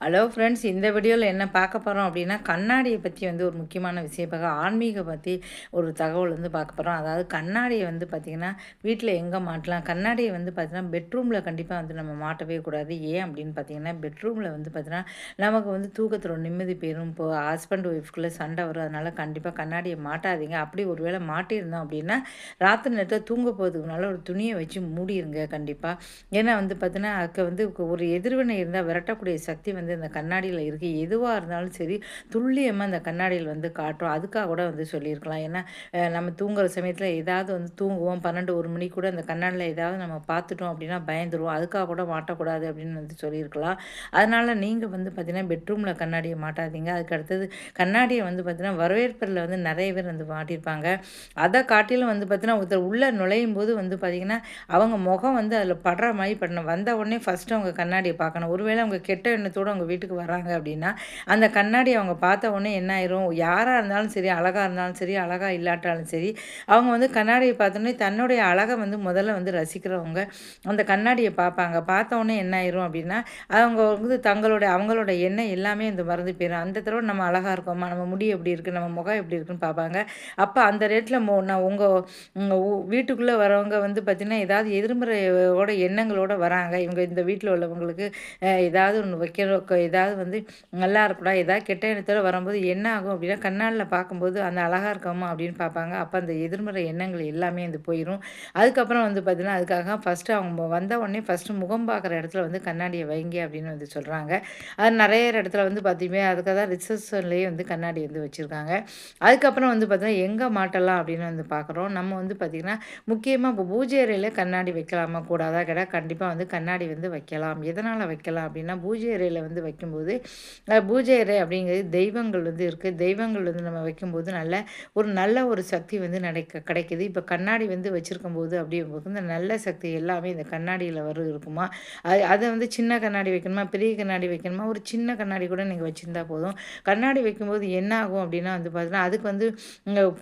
Hello friends இந்த வீடியோவில் என்ன பார்க்க போகிறோம் அப்படின்னா கண்ணாடியை பற்றி வந்து ஒரு முக்கியமான விஷயம். பார்க்க ஆன்மீக பற்றி ஒரு தகவல் வந்து பார்க்க போகிறோம் அதாவது கண்ணாடியை வந்து பார்த்திங்கன்னா வீட்டில் எங்கே மாட்டலாம்? கண்ணாடியை வந்து பார்த்திங்கன்னா பெட்ரூமில் கண்டிப்பாக வந்து நம்ம மாட்டவே கூடாது. ஏன் அப்படின்னு பார்த்தீங்கன்னா பெட்ரூமில் வந்து பார்த்திங்கன்னா நமக்கு வந்து தூக்கத்தில் நிம்மதி போயிடும் இப்போ ஹஸ்பண்ட் ஒய்ஃப்குள்ளே சண்டை வரும். அதனால் கண்டிப்பாக கண்ணாடியை மாட்டாதீங்க. அப்படி ஒரு வேளை மாட்டியிருந்தோம் அப்படின்னா ராத்திரி நேரத்தில் தூங்க போகிறதுக்குனால ஒரு துணியை வச்சு மூடிடுங்க கண்டிப்பாக ஏன்னா வந்து பார்த்திங்கன்னா அதுக்கு வந்து ஒரு எதிர்வினை இருந்தால் விரட்டக்கூடிய சக்தி வந்து வந்து இந்த கண்ணாடியில் இருக்குது எதுவாக இருந்தாலும் சரி துல்லியமாக அந்த கண்ணாடியில் வந்து காட்டும் அதுக்காக கூட வந்து சொல்லியிருக்கலாம். ஏன்னா நம்ம தூங்குற சமயத்தில் ஏதாவது வந்து தூங்குவோம். பன்னெண்டு ஒரு மணி கூட அந்த கண்ணாடியில் ஏதாவது நம்ம பார்த்துட்டோம் அப்படின்னா பயந்துருவோம். அதுக்காக கூட மாட்டக்கூடாது அப்படின்னு வந்து சொல்லியிருக்கலாம். அதனால் நீங்கள் வந்து பார்த்திங்கன்னா பெட்ரூமில் கண்ணாடியை மாட்டாதீங்க. அதுக்கு அடுத்தது கண்ணாடியை வந்து பார்த்திங்கன்னா வரவேற்பில் வந்து நிறைய பேர் வந்து மாட்டியிருப்பாங்க. அதை காட்டிலும் வந்து பார்த்திங்கன்னா ஒருத்தர் உள்ளே நுழையும் போது வந்து பார்த்திங்கன்னா அவங்க முகம் வந்து அதில் படுற மாதிரி பண்ணணும் வந்த உடனே ஃபஸ்ட்டு அவங்க கண்ணாடியை பார்க்கணும். ஒருவேளை அவங்க கெட்ட எண்ணத்தோடு அவங்க வீட்டுக்கு வராங்க அப்படின்னா அந்த கண்ணாடி அவங்க பார்த்த உடனே என்ன ஆயிரும்? யாராக இருந்தாலும் சரி அழகாக இருந்தாலும் சரி அழகாக இல்லாட்டாலும் சரி அவங்க வந்து கண்ணாடியை பார்த்தோன்னே தன்னுடைய அழகை வந்து முதல்ல வந்து ரசிக்கிறவங்க அந்த கண்ணாடியை பார்ப்பாங்க. பார்த்த உடனே என்ன ஆயிரும் அப்படின்னா அவங்க வந்து தங்களுடைய அவங்களோட எண்ணம் எல்லாமே இந்த மறந்து போயிடும் அந்த தடவை நம்ம அழகாக இருக்கோமா? நம்ம முடி எப்படி இருக்குது நம்ம முகம் எப்படி இருக்குன்னு பார்ப்பாங்க. அப்போ அந்த ரேட்டில் மோ நான் உங்கள் வீட்டுக்குள்ளே வரவங்க வந்து பார்த்திங்கன்னா ஏதாவது எதிர்மறையோட எண்ணங்களோட வராங்க. இவங்க இந்த வீட்டில் உள்ளவங்களுக்கு ஏதாவது ஒன்று வைக்கிற ஏதாவது வந்து நல்லா இருக்கக்கூடாது ஏதாவது கெட்ட எண்ணத்தோடு வரும்போது என்ன ஆகும் அப்படின்னா கண்ணாடில் பார்க்கும்போது அந்த அழகாக இருக்கோமா அப்படின்னு பார்ப்பாங்க. அப்போ அந்த எதிர்மறை எண்ணங்கள் எல்லாமே வந்து போயிடும் அதுக்கப்புறம் வந்து பார்த்திங்கன்னா அதுக்காக ஃபஸ்ட்டு அவங்க வந்த உடனே ஃபஸ்ட்டு முகம் பார்க்குற இடத்துல வந்து கண்ணாடியை வைங்க அப்படின்னு வந்து சொல்கிறாங்க அது நிறைய இடத்துல வந்து பார்த்திங்கன்னா அதுக்காக தான் ரிசப்ஷன்லேயே வந்து கண்ணாடி வந்து வச்சுருக்காங்க. அதுக்கப்புறம் வந்து பார்த்திங்கன்னா எங்கே மாட்டலாம் அப்படின்னு வந்து பார்க்குறோம். நம்ம வந்து பார்த்திங்கன்னா முக்கியமாக இப்போ பூஜை அறையில் கண்ணாடி வைக்கலாமா? கூடாதா? கேட்டால் கண்டிப்பாக வந்து கண்ணாடி வந்து வைக்கலாம். எதனால் வைக்கலாம் அப்படின்னா பூஜை அறையில் வந்து வைக்கும்போது பூஜை அறை அப்படிங்கிறது தெய்வங்கள் வந்து இருக்குது தெய்வங்கள் வந்து நம்ம வைக்கும்போது நல்ல ஒரு நல்ல ஒரு சக்தி வந்து நடக்க கிடைக்கிது. இப்போ கண்ணாடி வந்து வச்சுருக்கும் போது அப்படிங்கும்போது இந்த நல்ல சக்தி எல்லாமே இந்த கண்ணாடியில் வரும் இருக்குமா? அது அதை வந்து சின்ன கண்ணாடி வைக்கணுமா? பெரிய கண்ணாடி வைக்கணுமா? ஒரு சின்ன கண்ணாடி கூட நீங்கள் வச்சுருந்தா போதும். கண்ணாடி வைக்கும்போது என்ன ஆகும் அப்படின்னா வந்து பார்த்தீங்கன்னா அதுக்கு வந்து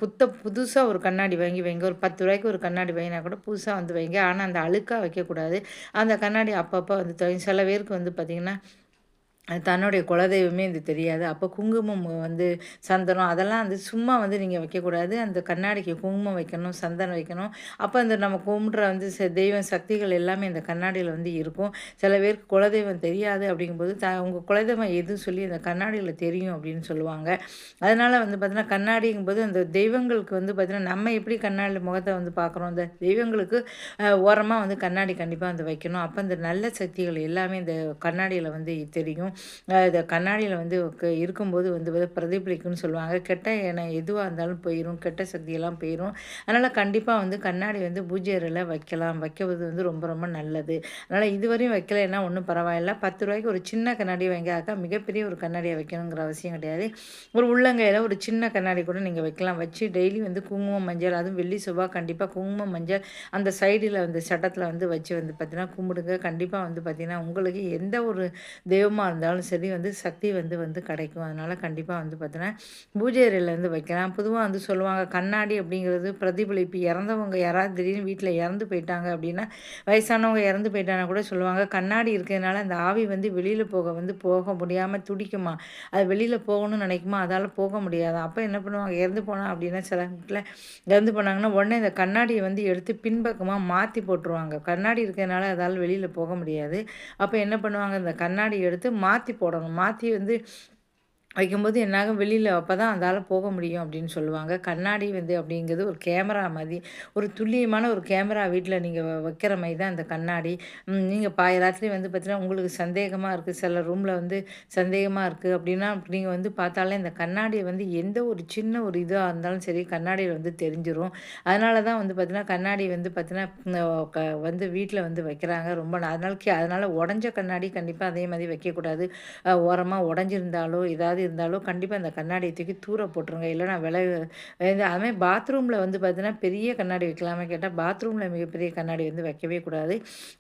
புத்த புதுசாக ஒரு கண்ணாடி வாங்கி வைங்க. ஒரு பத்து ரூபாய்க்கு ஒரு கண்ணாடி வாங்கினா கூட புதுசாக வந்து வைங்க. ஆனால் அந்த அழுக்காக வைக்கக்கூடாது. அந்த கண்ணாடி அப்பப்போ வந்து சில பேருக்கு வந்து பார்த்திங்கன்னா தன்னுடைய குலதெய்வமே இது தெரியாது. அப்போ குங்குமம் வந்து சந்தனம் அதெல்லாம் வந்து சும்மா வந்து நீங்கள் வைக்கக்கூடாது. அந்த கண்ணாடிக்கு குங்குமம் வைக்கணும் சந்தனம் வைக்கணும். அப்போ அந்த நம்ம கும்பிட்ற வந்து தெய்வம் சக்திகள் எல்லாமே இந்த கண்ணாடியில் வந்து இருக்கும். சில பேருக்கு குலதெய்வம் தெரியாது அப்படிங்கும்போது த உங்கள் குலதெய்வம் எதுவும் சொல்லி அந்த கண்ணாடியில் தெரியும் அப்படின்னு சொல்லுவாங்க. அதனால் வந்து பார்த்திங்கன்னா கண்ணாடிங்கும்போது அந்த தெய்வங்களுக்கு வந்து பார்த்திங்கன்னா நம்ம எப்படி கண்ணாடி முகத்தை வந்து பார்க்குறோம் அந்த தெய்வங்களுக்கு ஓரமாக வந்து கண்ணாடி கண்டிப்பாக வந்து வைக்கணும். அப்போ அந்த நல்ல சக்திகள் எல்லாமே இந்த கண்ணாடியில் வந்து தெரியும். இந்த கண்ணாடியில் வந்து இருக்கும்போது வந்து பிரதிபலிக்கும்னு சொல்லுவாங்க. கெட்ட என எதுவாக இருந்தாலும் போயிடும் கெட்ட சக்தியெல்லாம் போயிடும் அதனால் கண்டிப்பாக வந்து கண்ணாடி வந்து பூஜை அறையில் வைக்கலாம். வைக்கிறது வந்து ரொம்ப ரொம்ப நல்லது. அதனால் இதுவரையும் வைக்கலைன்னா ஒன்றும் பரவாயில்ல. பத்து ரூபாய்க்கு ஒரு சின்ன கண்ணாடி வைங்காக்கா மிகப்பெரிய ஒரு கண்ணாடியை வைக்கணுங்கிற அவசியம் கிடையாது. ஒரு உள்ளங்கையில் ஒரு சின்ன கண்ணாடி கூட நீங்கள் வைக்கலாம். வச்சு டெய்லி வந்து குங்குமம் மஞ்சள் அதுவும் வெள்ளி செவ்வாய் கண்டிப்பாக குங்குமம் மஞ்சள் அந்த சைடில் வந்து சட்டத்தில் வந்து வச்சு வந்து பார்த்தீங்கன்னா கும்பிடுங்க. கண்டிப்பாக வந்து பார்த்திங்கன்னா உங்களுக்கு எந்த ஒரு தெய்வமாக இருந்தாலும் இருந்தாலும் சரி வந்து சக்தி வந்து வந்து கிடைக்கும். அதனால் கண்டிப்பாக வந்து பார்த்தீங்கன்னா பூஜை அறையிலேருந்து வைக்கலாம். பொதுவாக வந்து சொல்லுவாங்க கண்ணாடி அப்படிங்கிறது பிரதிபலிப்பு. இறந்தவங்க யாராவது திடீர்னு வீட்டில் இறந்து போயிட்டாங்க அப்படின்னா வயசானவங்க இறந்து போயிட்டாங்கன்னா கூட சொல்லுவாங்க கண்ணாடி இருக்கிறதுனால அந்த ஆவி வந்து வெளியில் போக வந்து போக முடியாமல் துடிக்குமா? அது வெளியில் போகணும்னு நினைக்குமா? அதால் போக முடியாது? அப்போ என்ன பண்ணுவாங்க இறந்து போனால் அப்படின்னா சில வீட்டில் இறந்து போனாங்கன்னா உடனே இந்த கண்ணாடியை வந்து எடுத்து பின்பக்கமாக மாற்றி போட்டுருவாங்க. கண்ணாடி இருக்கிறதுனால அதால் வெளியில் போக முடியாது. அப்போ என்ன பண்ணுவாங்க இந்த கண்ணாடி எடுத்து மா மாற்றி போடணும். மாற்றி வந்து வைக்கும்போது என்னாகும்? வெளியில் அப்போ தான் அதால் போக முடியும் அப்படின்னு சொல்லுவாங்க. கண்ணாடி வந்து அப்படிங்கிறது ஒரு கேமரா மாதிரி ஒரு துல்லியமான ஒரு கேமரா வீட்டில் நீங்கள் வைக்கிற மாதிரி தான் அந்த கண்ணாடி. நீங்கள் பாய ராத்திரி வந்து பார்த்தீங்கன்னா உங்களுக்கு சந்தேகமாக இருக்குது சில ரூமில் வந்து சந்தேகமாக இருக்குது அப்படின்னா நீங்கள் வந்து பார்த்தாலே இந்த கண்ணாடியை வந்து எந்த ஒரு சின்ன ஒரு இதாக இருந்தாலும் சரி கண்ணாடியில் வந்து தெரிஞ்சிடும் அதனால தான் வந்து பார்த்திங்கன்னா கண்ணாடி வந்து பார்த்திங்கன்னா வந்து வீட்டில் வந்து வைக்கிறாங்க ரொம்ப அதனால அதனால் உடஞ்ச கண்ணாடி கண்டிப்பாக அதே மாதிரி வைக்கக்கூடாது. ஓரமாக உடஞ்சிருந்தாலோ ஏதாவது இருந்தாலும் கண்டிப்பாக அந்த கண்ணாடியை தூக்கி தூர போட்டுருங்க. இல்லைனா விலை அதுமாதிரி பாத்ரூமில் வந்து பார்த்தீங்கன்னா பெரிய கண்ணாடி வைக்கலாமே கேட்டால் பாத்ரூமில் மிகப்பெரிய கண்ணாடி வந்து வைக்கவே கூடாது.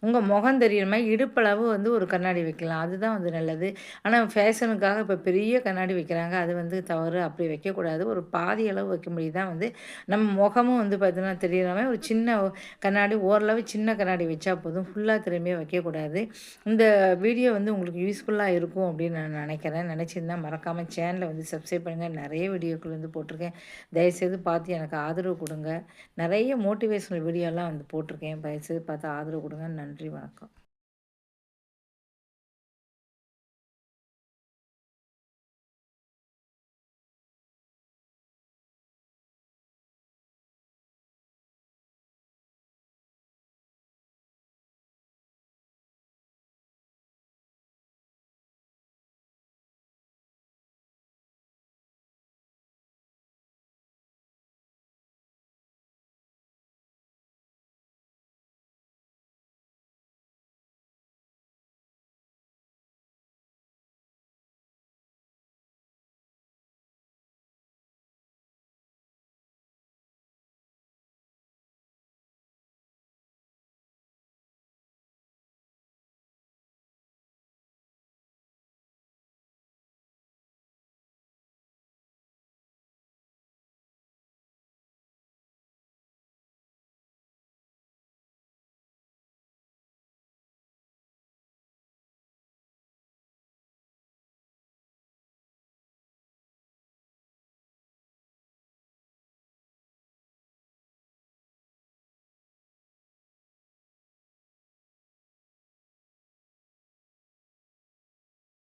உங்கள் முகம் தெரியுற மாதிரி இடுப்பளவு வந்து ஒரு கண்ணாடி வைக்கலாம். அதுதான் வந்து நல்லது. ஆனால் ஃபேஷனுக்காக இப்போ பெரிய கண்ணாடி வைக்கிறாங்க. அது வந்து தவறு. அப்படி வைக்கக்கூடாது. ஒரு பாதி அளவு வைக்க முடியுது. தான் வந்து நம்ம முகமும் வந்து பார்த்தீங்கன்னா தெரியுற மாதிரி ஒரு சின்ன கண்ணாடி ஓரளவு சின்ன கண்ணாடி வச்சா போதும். ஃபுல்லாக திரும்பியே வைக்கக்கூடாது. இந்த வீடியோ வந்து உங்களுக்கு யூஸ்ஃபுல்லாக இருக்கும் அப்படின்னு நான் நினைக்கிறேன். நினச்சிருந்தா மறக்காமல் சேனலை வந்து சப்ஸ்கிரைப் பண்ணுங்கள் நிறைய வீடியோக்கள் வந்து போட்டிருக்கேன். தயவுசெய்து பார்த்து எனக்கு ஆதரவு கொடுங்க. நிறைய மோட்டிவேஷனல் வீடியோலாம் வந்து போட்டிருக்கேன். தயவுசெய்து பார்த்து ஆதரவு கொடுங்க. நன்றி வணக்கம்.